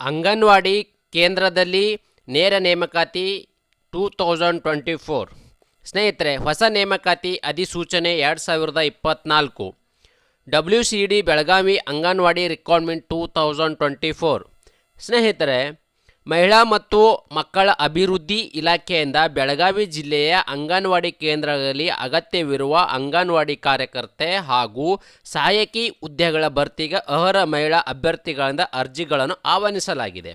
ಅಂಗನವಾಡಿ ಕೇಂದ್ರದಲ್ಲಿ ನೇರ ನೇಮಕಾತಿ ಟೂ ತೌಸಂಡ್ ಟ್ವೆಂಟಿ ಫೋರ್ ಸ್ನೇಹಿತರೆ, ಹೊಸ ನೇಮಕಾತಿ ಅಧಿಸೂಚನೆ ಎರಡು ಸಾವಿರದ ಇಪ್ಪತ್ತ್ನಾಲ್ಕು W C D Belagavi anganwadi recruitment two thousand twenty four ಸ್ನೇಹಿತರೆ ಮಹಿಳಾ ಮತ್ತು ಮಕ್ಕಳ ಅಭಿವೃದ್ಧಿ ಇಲಾಖೆಯಿಂದ ಬೆಳಗಾವಿ ಜಿಲ್ಲೆಯ ಅಂಗನವಾಡಿ ಕೇಂದ್ರಗಳಲ್ಲಿ ಅಗತ್ಯವಿರುವ ಅಂಗನವಾಡಿ ಕಾರ್ಯಕರ್ತೆ ಹಾಗೂ ಸಹಾಯಕಿ ಹುದ್ದೆಗಳ ಭರ್ತಿಗೆ ಅರ್ಹ ಮಹಿಳಾ ಅಭ್ಯರ್ಥಿಗಳಿಂದ ಅರ್ಜಿಗಳನ್ನು ಆಹ್ವಾನಿಸಲಾಗಿದೆ.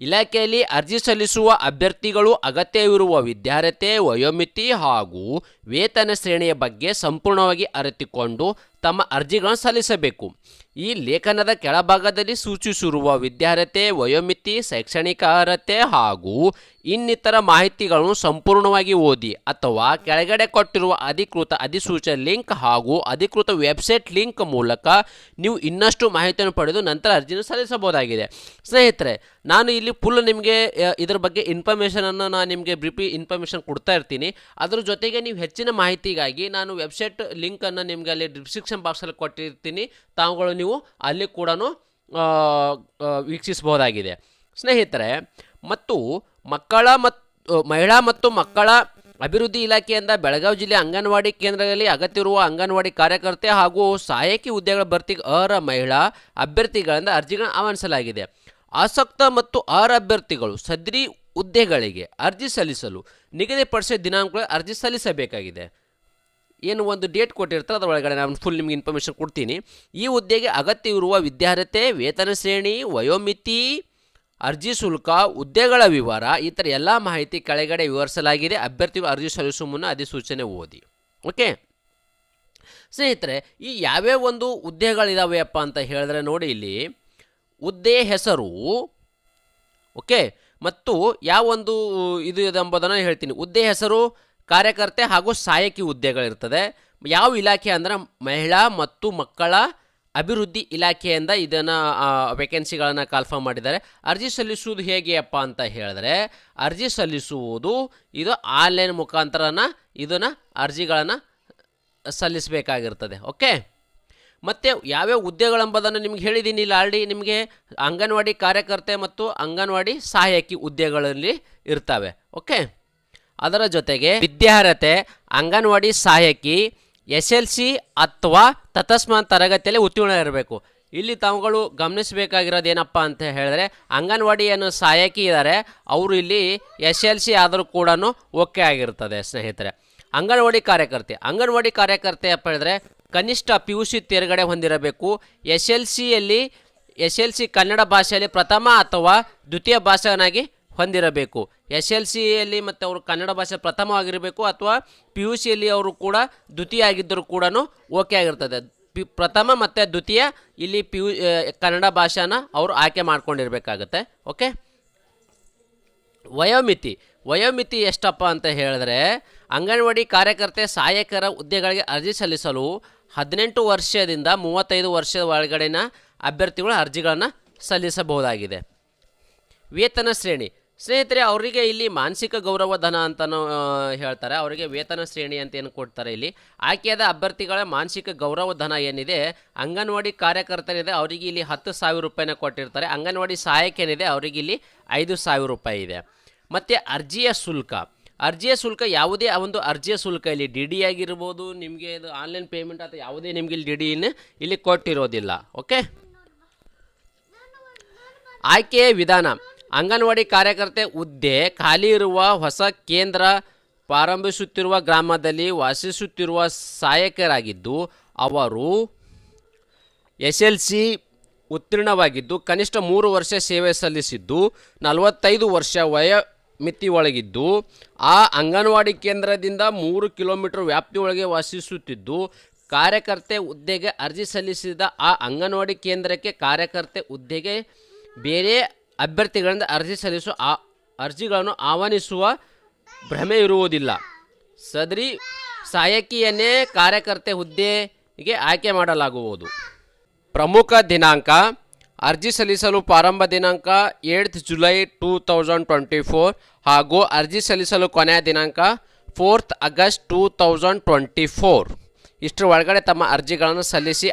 ಇಲಾಖೆಯಲ್ಲಿ ಅರ್ಜಿ ಸಲ್ಲಿಸುವ ಅಭ್ಯರ್ಥಿಗಳು ಅಗತ್ಯವಿರುವ ವಿದ್ಯಾರ್ಹತೆ, ವಯೋಮಿತಿ ಹಾಗೂ ವೇತನ ಶ್ರೇಣಿಯ ಬಗ್ಗೆ ಸಂಪೂರ್ಣವಾಗಿ ಅರಿತುಕೊಂಡು ತಮ್ಮ ಅರ್ಜಿಗಳನ್ನು ಸಲ್ಲಿಸಬೇಕು. ಈ ಲೇಖನದ ಕೆಳಭಾಗದಲ್ಲಿ ಸೂಚಿಸಿರುವ ವಿದ್ಯಾರ್ಹತೆ, ವಯೋಮಿತಿ, ಶೈಕ್ಷಣಿಕ ಅರ್ಹತೆ ಹಾಗೂ ಇನ್ನಿತರ ಮಾಹಿತಿಗಳನ್ನು ಸಂಪೂರ್ಣವಾಗಿ ಓದಿ ಅಥವಾ ಕೆಳಗಡೆ ಕೊಟ್ಟಿರುವ ಅಧಿಕೃತ ಅಧಿಸೂಚನೆ ಲಿಂಕ್ ಹಾಗೂ ಅಧಿಕೃತ ವೆಬ್ಸೈಟ್ ಲಿಂಕ್ ಮೂಲಕ ನೀವು ಇನ್ನಷ್ಟು ಮಾಹಿತಿಯನ್ನು ಪಡೆದು ನಂತರ ಅರ್ಜಿಯನ್ನು ಸಲ್ಲಿಸಬಹುದಾಗಿದೆ. ಸ್ನೇಹಿತರೆ, ನಾನು ಇಲ್ಲಿ ಫುಲ್ ನಿಮಗೆ ಇದರ ಬಗ್ಗೆ ಇನ್ಫಾರ್ಮೇಷನನ್ನು ನಾನು ನಿಮಗೆ ಬ್ರಿಫಿ ಇನ್ಫಾರ್ಮೇಷನ್ ಕೊಡ್ತಾ ಇರ್ತೀನಿ. ಅದರ ಜೊತೆಗೆ ನೀವು ಹೆಚ್ಚಿನ ಮಾಹಿತಿಗಾಗಿ ನಾನು ವೆಬ್ಸೈಟ್ ಲಿಂಕನ್ನು ನಿಮಗೆ ಅಲ್ಲಿ ಡಿಸ್ಕ್ರಿಪ್ಷನ್ ಬಾಕ್ಸಲ್ಲಿ ಕೊಟ್ಟಿರ್ತೀನಿ. ತಾವುಗಳು ನೀವು ಅಲ್ಲಿ ಕೂಡ ವೀಕ್ಷಿಸಬಹುದಾಗಿದೆ. ಸ್ನೇಹಿತರೆ, ಮತ್ತು ಮಕ್ಕಳ ಮತ್ತು ಮಹಿಳಾ ಮತ್ತು ಮಕ್ಕಳ ಅಭಿವೃದ್ಧಿ ಇಲಾಖೆಯಿಂದ ಬೆಳಗಾವಿ ಜಿಲ್ಲೆ ಅಂಗನವಾಡಿ ಕೇಂದ್ರದಲ್ಲಿ ಅಗತ್ಯವಿರುವ ಅಂಗನವಾಡಿ ಕಾರ್ಯಕರ್ತೆ ಹಾಗೂ ಸಹಾಯಕಿ ಹುದ್ದೆಗಳ ಭರ್ತಿಗೆ ಅರ್ಹ ಮಹಿಳಾ ಅಭ್ಯರ್ಥಿಗಳಿಂದ ಅರ್ಜಿಗಳನ್ನು ಆಹ್ವಾನಿಸಲಾಗಿದೆ. ಆಸಕ್ತ ಮತ್ತು ಅರ್ಹ ಅಭ್ಯರ್ಥಿಗಳು ಸದ್ರಿ ಹುದ್ದೆಗಳಿಗೆ ಅರ್ಜಿ ಸಲ್ಲಿಸಲು ನಿಗದಿಪಡಿಸಿದ ದಿನಾಂಕಗಳಲ್ಲಿ ಅರ್ಜಿ ಸಲ್ಲಿಸಬೇಕಾಗಿದೆ. ಏನು ಒಂದು ಡೇಟ್ ಕೊಟ್ಟಿರ್ತಾರೆ ಅದರ ಒಳಗಡೆ ನಾನು ಫುಲ್ ನಿಮಗೆ ಇನ್ಫಾರ್ಮೇಷನ್ ಕೊಡ್ತೀನಿ. ಈ ಹುದ್ದೆಗೆ ಅಗತ್ಯವಿರುವ ವಿದ್ಯಾರ್ಹತೆ, ವೇತನ ಶ್ರೇಣಿ, ವಯೋಮಿತಿ, ಅರ್ಜಿ ಶುಲ್ಕ, ಹುದ್ದೆಗಳ ವಿವರ, ಈ ಥರ ಎಲ್ಲ ಮಾಹಿತಿ ಕೆಳಗಡೆ ವಿವರಿಸಲಾಗಿದೆ. ಅಭ್ಯರ್ಥಿಗಳು ಅರ್ಜಿ ಸಲ್ಲಿಸುವ ಮುನ್ನ ಅಧಿಸೂಚನೆ ಓದಿ. ಓಕೆ ಸ್ನೇಹಿತರೆ, ಈ ಯಾವ್ಯಾವ ಒಂದು ಹುದ್ದೆಗಳಿದಾವೆಯಪ್ಪ ಅಂತ ಹೇಳಿದ್ರೆ ನೋಡಿ ಇಲ್ಲಿ. ಹುದ್ದೆ ಹೆಸರು ಓಕೆ ಮತ್ತು ಯಾವೊಂದು ಇದು ಇದೆ ಎಂಬುದನ್ನು ಹೇಳ್ತೀನಿ. ಹುದ್ದೆ ಹೆಸರು ಕಾರ್ಯಕರ್ತೆ ಹಾಗೂ ಸಹಾಯಕಿ ಹುದ್ದೆಗಳಿರ್ತದೆ. ಯಾವ ಇಲಾಖೆ ಅಂದ್ರೆ ಮಹಿಳಾ ಮತ್ತು ಮಕ್ಕಳ ಅಭಿವೃದ್ಧಿ ಇಲಾಖೆಯಿಂದ ಇದನ್ನು ವೇಕೆನ್ಸಿಗಳನ್ನು ಕಾಲ್ಫರ್ಮ್ ಮಾಡಿದ್ದಾರೆ. ಅರ್ಜಿ ಸಲ್ಲಿಸುವುದು ಹೇಗೆಯಪ್ಪ ಅಂತ ಹೇಳಿದ್ರೆ, ಅರ್ಜಿ ಸಲ್ಲಿಸುವುದು, ಇದು ಆನ್ಲೈನ್ ಮುಖಾಂತರನ ಇದನ್ನು ಅರ್ಜಿಗಳನ್ನು ಸಲ್ಲಿಸಬೇಕಾಗಿರ್ತದೆ. ಓಕೆ? ಮತ್ತು ಯಾವ್ಯಾವ ಹುದ್ದೆಗಳೆಂಬುದನ್ನು ನಿಮ್ಗೆ ಹೇಳಿದ್ದೀನಿ ಇಲ್ಲ ಆಲ್ರೆಡಿ. ನಿಮಗೆ ಅಂಗನವಾಡಿ ಕಾರ್ಯಕರ್ತೆ ಮತ್ತು ಅಂಗನವಾಡಿ ಸಹಾಯಕಿ ಹುದ್ದೆಗಳಲ್ಲಿ ಇರ್ತವೆ. ಓಕೆ? ಅದರ ಜೊತೆಗೆ ವಿದ್ಯಾರ್ಹತೆ, ಅಂಗನವಾಡಿ ಸಹಾಯಕಿ ಎಸ್ ಎಲ್ ಸಿ ಅಥವಾ ತತಸ್ಮಾತ್ ತರಗತಿಯಲ್ಲಿ ಉತ್ತೀರ್ಣ ಇರಬೇಕು. ಇಲ್ಲಿ ತಾವುಗಳು ಗಮನಿಸಬೇಕಾಗಿರೋದು ಏನಪ್ಪ ಅಂತ ಹೇಳಿದ್ರೆ ಅಂಗನವಾಡಿ ಏನು ಸಹಾಯಕಿ ಇದ್ದಾರೆ, ಅವರು ಇಲ್ಲಿ ಎಸ್ ಎಲ್ ಸಿ ಆದರೂ ಕೂಡ ಓಕೆ ಆಗಿರ್ತದೆ ಸ್ನೇಹಿತರೆ. ಅಂಗನವಾಡಿ ಕಾರ್ಯಕರ್ತೆ ಅಂಗನವಾಡಿ ಕಾರ್ಯಕರ್ತೆ ಅಪ್ಪ ಹೇಳಿದ್ರೆ, ಕನಿಷ್ಠ ಪಿ ಯು ಸಿ ತೇರ್ಗಡೆ ಹೊಂದಿರಬೇಕು. ಎಸ್ ಎಲ್ ಸಿಯಲ್ಲಿ ಎಸ್ ಎಲ್ ಸಿ ಕನ್ನಡ ಭಾಷೆಯಲ್ಲಿ ಪ್ರಥಮ ಅಥವಾ ದ್ವಿತೀಯ ಭಾಷೆಯನ್ನಾಗಿ ಹೊಂದಿರಬೇಕು. ಎಸ್ ಎಲ್ ಸಿಯಲ್ಲಿ ಮತ್ತು ಅವರು ಕನ್ನಡ ಭಾಷೆ ಪ್ರಥಮವಾಗಿರಬೇಕು ಅಥವಾ ಪಿ ಯು ಸಿಯಲ್ಲಿ ಅವರು ಕೂಡ ದ್ವಿತೀಯ ಆಗಿದ್ದರೂ ಕೂಡ ಓಕೆ ಆಗಿರ್ತದೆ. ಪಿ, ಪ್ರಥಮ ಮತ್ತು ದ್ವಿತೀಯ ಇಲ್ಲಿ ಪಿ ಯು ಕನ್ನಡ ಭಾಷೆನ ಅವರು ಆಯ್ಕೆ ಮಾಡ್ಕೊಂಡಿರಬೇಕಾಗತ್ತೆ. ಓಕೆ? ವಯೋಮಿತಿ. ವಯೋಮಿತಿ ಎಷ್ಟಪ್ಪ ಅಂತ ಹೇಳಿದ್ರೆ ಅಂಗನವಾಡಿ ಕಾರ್ಯಕರ್ತೆ ಸಹಾಯಕರ ಹುದ್ದೆಗಳಿಗೆ ಅರ್ಜಿ ಸಲ್ಲಿಸಲು ಹದಿನೆಂಟು ವರ್ಷದಿಂದ ಮೂವತ್ತೈದು ವರ್ಷದ ಒಳಗಡೆನ ಅಭ್ಯರ್ಥಿಗಳು ಅರ್ಜಿಗಳನ್ನು ಸಲ್ಲಿಸಬಹುದಾಗಿದೆ. ವೇತನ ಶ್ರೇಣಿ. ಸ್ನೇಹಿತರೆ, ಅವರಿಗೆ ಇಲ್ಲಿ ಮಾನಸಿಕ ಗೌರವ ಧನ ಅಂತಲೂ ಹೇಳ್ತಾರೆ. ಅವರಿಗೆ ವೇತನ ಶ್ರೇಣಿ ಅಂತ ಏನು ಕೊಡ್ತಾರೆ ಇಲ್ಲಿ. ಆಯ್ಕೆಯಾದ ಅಭ್ಯರ್ಥಿಗಳ ಮಾನಸಿಕ ಗೌರವ ಧನ ಏನಿದೆ, ಅಂಗನವಾಡಿ ಕಾರ್ಯಕರ್ತರಿದೆ, ಅವರಿಗೆ ಇಲ್ಲಿ ಹತ್ತು ಸಾವಿರ ರೂಪಾಯಿನ ಕೊಟ್ಟಿರ್ತಾರೆ. ಅಂಗನವಾಡಿ ಸಹಾಯಕ ಏನಿದೆ, ಅವರಿಗೆ ಇಲ್ಲಿ ಐದು ಸಾವಿರ ರೂಪಾಯಿ ಇದೆ. ಮತ್ತು ಅರ್ಜಿಯ ಶುಲ್ಕ. ಅರ್ಜಿಯ ಶುಲ್ಕ ಯಾವುದೇ ಒಂದು ಅರ್ಜಿಯ ಶುಲ್ಕ ಇಲ್ಲಿ ಡಿ ಡಿ ಆಗಿರ್ಬೋದು, ನಿಮಗೆ ಇದು ಆನ್ಲೈನ್ ಪೇಮೆಂಟ್ ಅಥವಾ ಯಾವುದೇ ನಿಮಗೆ ಇಲ್ಲಿ ಡಿ ಇಲ್ಲಿ ಕೊಟ್ಟಿರೋದಿಲ್ಲ. ಓಕೆ? ಆಯ್ಕೆಯ ವಿಧಾನ. ಅಂಗನವಾಡಿ ಕಾರ್ಯಕರ್ತೆ ಹುದ್ದೆ ಖಾಲಿ ಇರುವ ಹೊಸ ಕೇಂದ್ರ ಪ್ರಾರಂಭಿಸುತ್ತಿರುವ ಗ್ರಾಮದಲ್ಲಿ ವಾಸಿಸುತ್ತಿರುವ ಸಹಾಯಕರಾಗಿದ್ದು, ಅವರು ಎಸ್ ಎಲ್ ಸಿ ಉತ್ತೀರ್ಣವಾಗಿದ್ದು, ಕನಿಷ್ಠ ಮೂರು ವರ್ಷ ಸೇವೆ ಸಲ್ಲಿಸಿದ್ದು, ನಲವತ್ತೈದು ವರ್ಷ ವಯ ಮಿತಿ ಒಳಗಿದ್ದು ಆ ಅಂಗನವಾಡಿ ಕೇಂದ್ರದಿಂದ ಮೂರು ಕಿಲೋಮೀಟರ್ ವ್ಯಾಪ್ತಿಯೊಳಗೆ ವಾಸಿಸುತ್ತಿದ್ದು, ಕಾರ್ಯಕರ್ತೆ ಹುದ್ದೆಗೆ ಅರ್ಜಿ ಸಲ್ಲಿಸಿದ ಆ ಅಂಗನವಾಡಿ ಕೇಂದ್ರಕ್ಕೆ ಕಾರ್ಯಕರ್ತೆ ಹುದ್ದೆಗೆ ಬೇರೆ ಅಭ್ಯರ್ಥಿಗಳಿಂದ ಅರ್ಜಿ ಸಲ್ಲಿಸುವ ಆ ಅರ್ಜಿಗಳನ್ನು ಆಹ್ವಾನಿಸುವ ಭ್ರಮೆ ಇರುವುದಿಲ್ಲ. ಸದರಿ ಸಹಾಯಕಿಯನ್ನೇ ಕಾರ್ಯಕರ್ತೆ ಹುದ್ದೆಗೆ ಆಯ್ಕೆ ಮಾಡಲಾಗುವುದು. ಪ್ರಮುಖ ದಿನಾಂಕ, ಅರ್ಜಿ ಸಲ್ಲಿಸಲು ಪ್ರಾರಂಭ ದಿನಾಂಕ ಏಳ್ತ್ July two thousand twenty four ಹಾಗೂ ಅರ್ಜಿ ಸಲ್ಲಿಸಲು ಕೊನೆಯ ದಿನಾಂಕ fourth August two thousand twenty four. ಇಷ್ಟರ ಒಳಗಡೆ ತಮ್ಮ ಅರ್ಜಿಗಳನ್ನು ಸಲ್ಲಿಸಿ